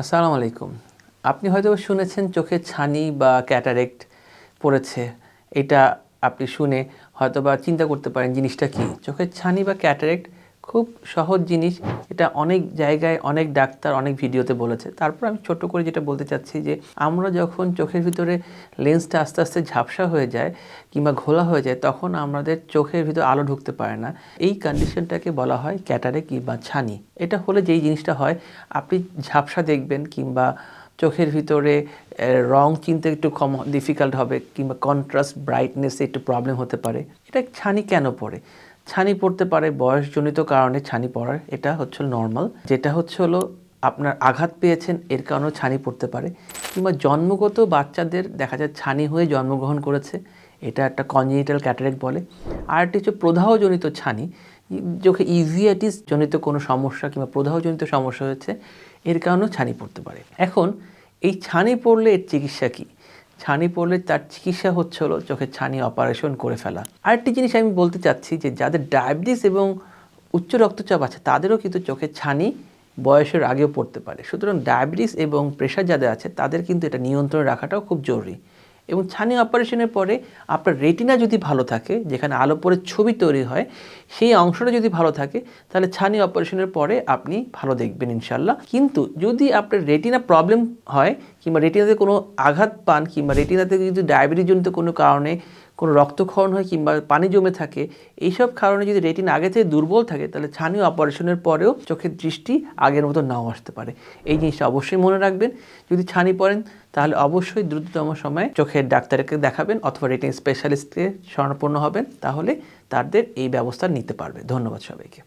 আসসালামু আলাইকুম। আপনি হয়তো শুনেছেন চোখে ছানি বা ক্যাটারেক্ট পড়েছে। এটা আপনি শুনে হয়তো বা চিন্তা করতে পারেন জিনিসটা কি? চোখের ছানি বা ক্যাটারেক্ট খুব সহজ জিনিস। এটা অনেক জায়গায় অনেক ডাক্তার অনেক ভিডিওতে বলেছে। তারপর আমি ছোট করে যেটা বলতে চাচ্ছি যে, আমরা যখন চোখের ভিতরে লেন্সটা আস্তে আস্তে ঝাপসা হয়ে যায় কিংবা ঘোলা হয়ে যায়, তখন আমাদের চোখের ভিতরে আলো ঢুকতে পারে না। এই কন্ডিশনটাকে বলা হয় ক্যাটারে কিংবা ছানি। এটা হলে যেই জিনিসটা হয়, আপনি ঝাপসা দেখবেন কিংবা চোখের ভিতরে রং চিনতে একটু কম ডিফিকাল্ট হবে কিংবা কন্ট্রাস্ট ব্রাইটনেসে একটু প্রবলেম হতে পারে। এটা ছানি কেন পড়ে? ছানি পড়তে পারে, বয়সজনিত কারণে ছানি পড়ার, এটা হচ্ছে নর্মাল যেটা হচ্ছে হলো আপনার আঘাত পেয়েছেন, এর কারণেও ছানি পড়তে পারে। কিংবা জন্মগত বাচ্চাদের, দেখা যায় ছানি হয়ে জন্মগ্রহণ করেছে, এটা একটা কনজেনিটাল ক্যাটারেক্ট বলে। আর একটি হচ্ছে প্রদাহজনিত ছানি, চোখে ইভিয়াটিস জনিত কোনো সমস্যা কিংবা প্রদাহজনিত সমস্যা হয়েছে, এর কারণেও ছানি পড়তে পারে। এখন, এই ছানি পড়লে এর চিকিৎসা কী? ছানি পড়লে তার চিকিৎসা হচ্ছে হলো চোখের ছানি অপারেশন করে ফেলা। আরেকটি জিনিস আমি বলতে চাচ্ছি যে যাদের ডায়াবেটিস এবং উচ্চ রক্তচাপ আছে, তাদেরও কিন্তু চোখের ছানি বয়সের আগেও পড়তে পারে। সুতরাং ডায়াবেটিস এবং প্রেশার যাদের আছে, তাদের কিন্তু এটা নিয়ন্ত্রণে রাখাটাও খুব জরুরি। এবং ছানি অপারেশনের পরে আপনার রেটিনা যদি ভালো থাকে, যেখানে আলো পরে ছবি তৈরি হয়, সেই অংশটা যদি ভালো থাকে, তাহলে ছানি অপারেশনের পরে আপনি ভালো দেখবেন ইনশাল্লাহ কিন্তু যদি আপনার রেটিনা প্রবলেম হয় কিংবা রেটিনাতে কোনো আঘাত পান কিংবা রেটিনাতে যদি ডায়াবেটিসজনিত কোনো কারণে কোনো রক্তক্ষরণ হয় কিংবা পানি জমে থাকে, এইসব কারণে যদি রেটিনা আগে থেকে দুর্বল থাকে, তাহলে ছানি অপারেশনের পরেও চোখের দৃষ্টি আগের মতো নাও আসতে পারে। এই জিনিসটা অবশ্যই মনে রাখবেন। যদি ছানি পড়েন, তাহলে অবশ্যই দ্রুততম সময়ে চোখের ডাক্তারকে দেখাবেন অথবা রেটিন স্পেশালিস্টকে শরণাপন্ন হবেন, তাহলে তাদের এই ব্যবস্থা নিতে পারবে। ধন্যবাদ সবাইকে।